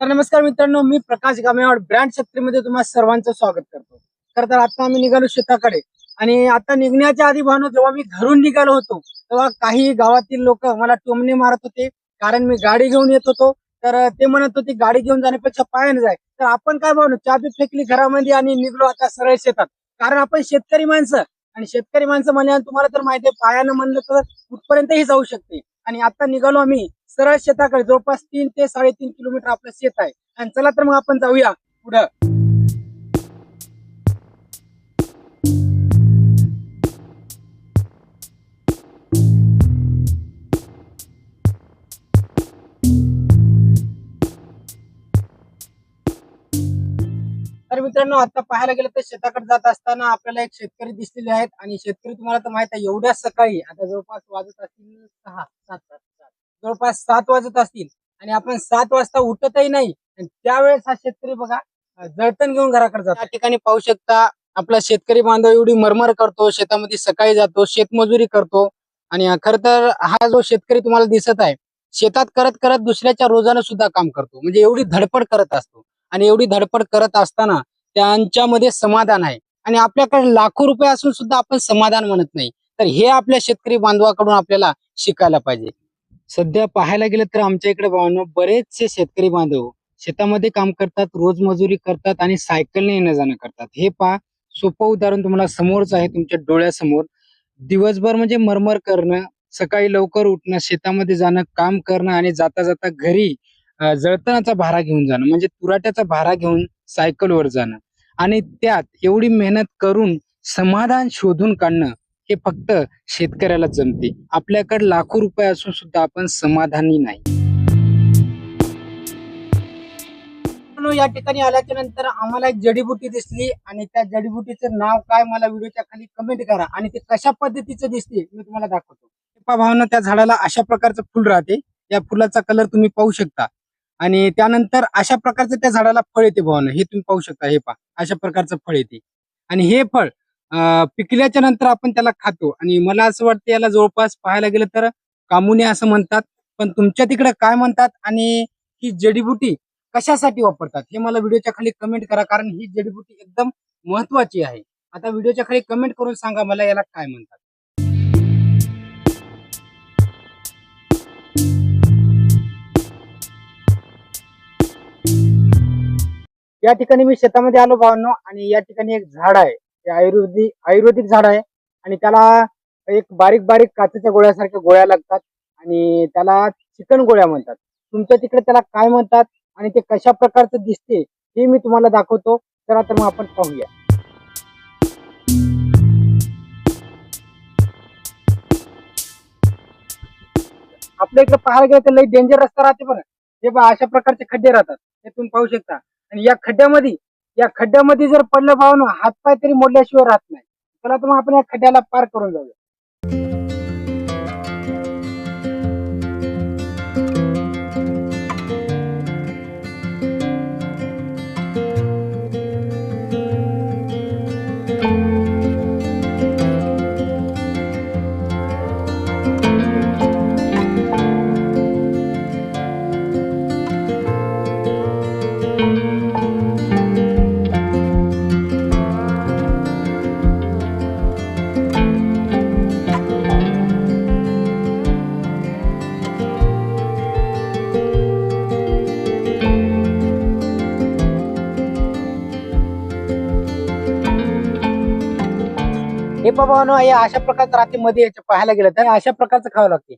तर नमस्कार मित्रांनो मी प्रकाश गामेवाड ब्रँड शेतकरीमध्ये तुम्हाला सर्वांचं स्वागत करतो. खर तर आता आम्ही निघालो शेताकडे आणि आता निघण्याच्या आधी भानो जेव्हा मी घरून निघालो होतो तेव्हा काही गावातील लोक मला टोमणे मारत होते कारण मी गाडी घेऊन येत होतो. तर ते म्हणत होते गाडी घेऊन जाण्यापेक्षा पायाने जाय. तर आपण काय भावनो चाबी फेकली घरामध्ये आणि निघलो आता सरळ शेतात. कारण आपण शेतकरी माणसं आणि शेतकरी माणसं म्हणल्यावर तुम्हाला तर माहिती आहे पायानं म्हणलं तर कुठपर्यंतही जाऊ शकते. आणि आता निघालो आम्ही सरळ शेताकडे. जवळपास तीन ते साडेतीन किलोमीटर आपलं शेत आहे. आणि चला तर मग आपण जाऊया पुढं. तर मित्रांनो आता पाहायला गेलं तर शेताकडे जात असताना आपल्याला एक शेतकरी दिसलेले आहेत आणि शेतकरी तुम्हाला तर माहीत आहे एवढ्या सकाळी आता जवळपास वाजत असतील सहा सात सात सात जवळपास सात वाजत असतील आणि आपण सात वाजता उठतही नाही. आणि त्यावेळेस हा शेतकरी बघा जळतण घेऊन घराकडे जातो. त्या ठिकाणी पाहू शकता आपला शेतकरी बांधव एवढी मरमर करतो शेतामध्ये सकाळी जातो शेतमजुरी करतो. आणि खर तर हा जो शेतकरी तुम्हाला दिसत आहे शेतात करत करत दुसऱ्याच्या रोजानं सुद्धा काम करतो. म्हणजे एवढी धडपड करत असतो. आणि एवढी धडपड करत असताना त्यांच्यामध्ये समाधान आहे. आणि आपल्याकडे लाखो रुपये असून सुद्धा आपण समाधान म्हणत नाही. तर हे आपल्या शेतकरी बांधवाकडून आपल्याला शिकायला पाहिजे. सध्या पाहायला गेलं तर आमच्या इकडे बरेचसे शेतकरी बांधव शेतामध्ये काम करतात रोज मजुरी करतात आणि सायकलने येणं जाणं करतात. हे पहा सोपं उदाहरण तुम्हाला समोरच आहे तुमच्या डोळ्यासमोर. दिवसभर म्हणजे मरमर करणं सकाळी लवकर उठणं शेतामध्ये जाणं काम करणं आणि जाता जाता घरी जळतणाचा भारा घेऊन जाणं म्हणजे तुराट्याचा भारा घेऊन सायकलवर जाणं. आणि त्यात एवढी मेहनत करून समाधान शोधून काढणं हे फक्त शेतकऱ्याला जमते. आपल्याकडे लाखो रुपये असून सुद्धा आपण समाधानी नाही. या ठिकाणी आल्याच्यानंतर आम्हाला एक जडीबुटी दिसली आणि त्या जडीबुटीचं नाव काय मला व्हिडिओच्या खाली कमेंट करा आणि ते कशा पद्धतीचं दिसते मी तुम्हाला दाखवतो. भावना त्या झाडाला अशा प्रकारचं फुल राहते. या फुलाचा कलर तुम्ही पाहू शकता. आणि त्यानंतर अशा प्रकारचं त्या झाडाला फळ येते भावानं. हे तुम्ही पाहू शकता हे पा अशा प्रकारचं फळ येते. आणि हे फळ पिकल्याच्या नंतर आपण त्याला खातो. आणि मला असं वाटतं याला जवळपास पाहायला गेलं तर कामुने असं म्हणतात. पण तुमच्या तिकडे काय म्हणतात आणि ही जडीबुटी कशासाठी वापरतात? हे मला व्हिडिओच्या खाली कमेंट करा कारण ही जडीबुटी एकदम महत्वाची आहे. आता व्हिडिओच्या खाली कमेंट करून सांगा मला याला काय म्हणतात. या ठिकाणी मी शेतामध्ये आलो भावांनो आणि या ठिकाणी एक झाड आहे. ते आयुर्वेदिक आयुर्वेदिक झाड आहे. आणि त्याला एक बारीक बारीक काचेच्या गोळ्यासारख्या गोळ्या लागतात आणि त्याला चिकन गोळ्या म्हणतात. तुमच्या तिकडे त्याला काय म्हणतात आणि ते कशा प्रकारचं दिसते हे मी तुम्हाला दाखवतो. चला तर मग आपण पाहूया. आपल्या इकडे पाहायला गेलं तर लई डेंजर रस्ता राहते बरं. हे पहा अशा प्रकारचे खड्डे राहतात. हे तुम्ही पाहू शकता. आणि या खड्ड्यामध्ये या खड्ड्यामध्ये जर पडलं भावनो हातपाय तरी मोडल्याशिवाय राहत नाही. चला तर मग आपण या खड्ड्याला पार करून जाऊया. हे बाबा या अशा प्रकारचं राहते मध्ये याच्या पाहायला गेलं तर अशा प्रकारचं खावं लागते.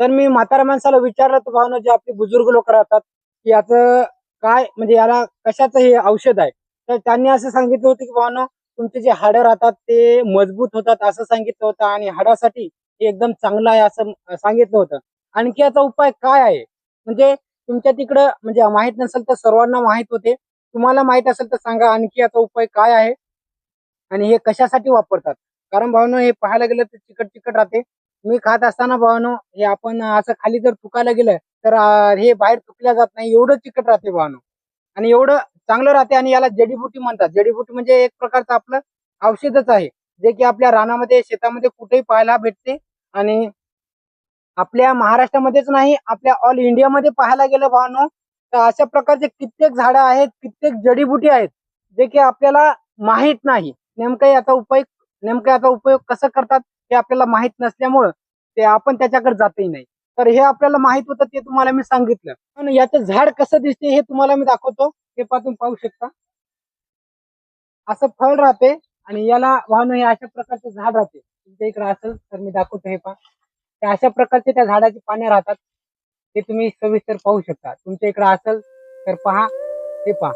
तर मी म्हातारा माणसाला विचारलं तर भावना जे आपले बुजुर्ग लोक राहतात की याचं काय म्हणजे याला कशाचं हे औषध आहे? तर त्यांनी असं सांगितलं होतं की भावना तुमचे जे हाडं राहतात ते मजबूत होतात असं सांगितलं होतं आणि हाडासाठी हे एकदम चांगलं आहे असं सांगितलं होतं. आणखी याचा उपाय काय आहे? म्हणजे तुमच्या तिकडं म्हणजे माहीत नसेल तर सर्वांना माहीत होते. तुम्हाला माहीत असेल तर सांगा. आणखी याचा उपाय काय आहे? आणि हे कशासाठी वापरतात? कारण भावनो हे पाहायला गेलं तर चिकट चिकट राहते. मी खात असताना भावनो हे आपण असं खाली जर तुकायला गेलं तर हे बाहेर तुकल्या जात नाही एवढं चिकट राहते भावनो. आणि एवढं चांगलं राहते आणि याला जडीबुटी म्हणतात. जडीबुटी म्हणजे एक प्रकारचं आपलं औषधच आहे. जे की आपल्या रानामध्ये शेतामध्ये कुठेही पाहायला भेटते. आणि आपल्या महाराष्ट्रामध्येच नाही आपल्या ऑल इंडियामध्ये पाहायला गेलं भावनो तर अशा प्रकारचे कित्येक झाडं आहेत कित्येक जडीबुटी आहेत जे की आपल्याला माहीत नाही. नेमकं याचा उपयोग नेमकं याचा उपयोग कसं करतात हे आपल्याला माहीत नसल्यामुळं ते आपण त्याच्याकडे जातही नाही. तर हे आपल्याला माहीत होतं ते तुम्हाला मी सांगितलं. पण याचं झाड कसं दिसते हे तुम्हाला मी दाखवतो. हे पाहून पाहू शकता. असं फळ राहते आणि याला वाहन हे अशा प्रकारचे झाड राहते. तुमच्या इकडे असेल तर मी दाखवतो हे पहा. ते अशा प्रकारचे त्या झाडाची पाने राहतात. ते तुम्ही सविस्तर पाहू शकता. तुमच्या इकडे असेल तर पहा. हे पहा.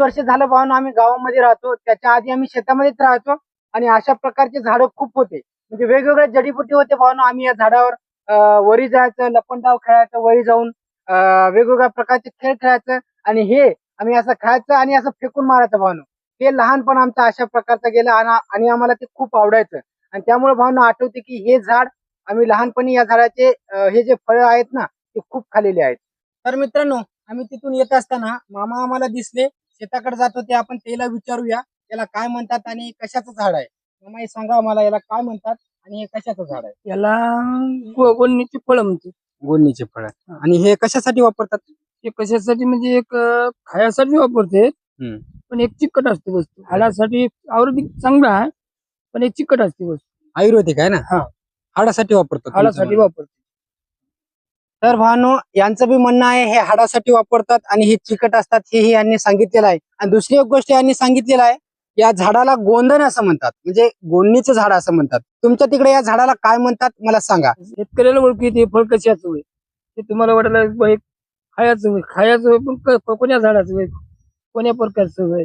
वीस वर्ष झालं भावना आम्ही गावामध्ये राहतो. त्याच्या आधी आम्ही शेतामध्येच राहतो आणि अशा प्रकारचे झाडं खूप होते. म्हणजे वेगवेगळ्या जडीबुटी होते भावना. आम्ही या झाडावर वरी जायचं लपंडाव खेळायचं वरी जाऊन वेगवेगळ्या प्रकारचे खेळ खेळायचं आणि हे आम्ही असं खायचं आणि असं फेकून मारायचं भावना. ते लहानपण आमचं अशा प्रकारचं गेलं आणि आणि आम्हाला ते खूप आवडायचं. आणि त्यामुळे भावना आठवते की हे झाड आम्ही लहानपणी या झाडाचे हे जे फळं आहेत ना ते खूप खाल्लेले आहेत. तर मित्रांनो आम्ही तिथून येत असताना मामा आम्हाला दिसले. शेताकडे जात होते आपण त्याला विचारूया याला काय म्हणतात आणि कशाचं झाड आहे? मामा हे सांगा मला याला काय म्हणतात आणि हे कशाचं झाड आहे? याला गो- गोलनीची फळं म्हणते गोडणीचे फळ. आणि हे कशासाठी वापरतात? ते कशासाठी? म्हणजे एक अं, खायासाठी वापरते हम्म. पण एक चिकट असते वस्तू. हाडासाठी आयुर्वेदिक चांगलं आहे पण एक चिकट असते वस्तू. आयुर्वेदिक आहे ना? हा. हाडासाठी वापरतात हाडासाठी वापरते. तर भानो यांचं बी म्हणणं आहे हे हाडासाठी वापरतात आणि हे चिकट असतात हेही यांनी सांगितलेलं आहे. आणि दुसरी एक गोष्ट यांनी सांगितलेलं आहे या झाडाला गोंधन असं म्हणतात. म्हणजे गोंडणीचं झाड असं म्हणतात. तुमच्या तिकडे या झाडाला काय म्हणतात मला सांगा. शेतकऱ्याला ओळखू येते फळ कशाचं होय ते तुम्हाला हे खायचं होय खायचं होय पण कोण्या झाडाचं होय कोण्या प्रकारचं होय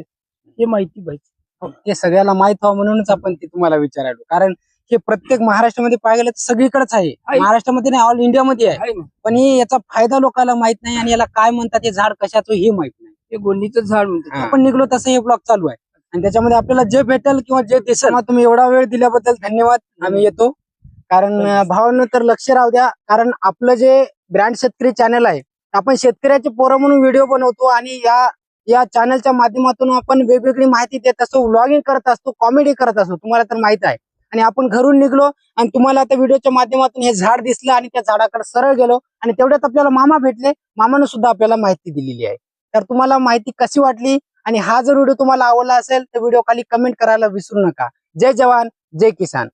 हे माहिती पाहिजे. ते सगळ्याला माहीत व्हावं म्हणूनच आपण ते तुम्हाला विचारायलो. कारण हे प्रत्येक महाराष्ट्रामध्ये पाहायला गेलं तर सगळीकडेच आहे. महाराष्ट्रामध्ये नाही ऑल इंडियामध्ये आहे. पण हे याचा फायदा लोकांना माहीत नाही आणि याला काय म्हणतात हे झाड कशाचं हे माहीत नाही. ते गोलनीचं झाड म्हणते आपण निघलो तसं हे ब्लॉग चालू आहे. आणि त्याच्यामध्ये आपल्याला जे भेटेल किंवा जे दिसेल तुम्ही एवढा वेळ दिल्याबद्दल धन्यवाद. आम्ही येतो. कारण भावांनो तर लक्ष राहू द्या. कारण आपलं जे ब्रँड शेतकरी चॅनल आहे आपण शेतकऱ्याचे पोरं म्हणून व्हिडिओ बनवतो आणि या या चॅनलच्या माध्यमातून आपण वेगवेगळी माहिती देत असतो व्लॉगिंग करत असतो कॉमेडी करत असतो. तुम्हाला तर माहीत आहे. आणि आपण घरून निघलो आणि तुम्हाला त्या व्हिडिओच्या माध्यमातून हे झाड दिसलं आणि त्या झाडाकडे सरळ गेलो आणि तेवढ्यात आपल्याला मामा भेटले. मामानं सुद्धा आपल्याला माहिती दिलेली आहे. तर तुम्हाला माहिती कशी वाटली? आणि हा जर व्हिडिओ तुम्हाला आवडला असेल तर व्हिडिओ खाली कमेंट करायला विसरू नका. जय जवान जय किसान.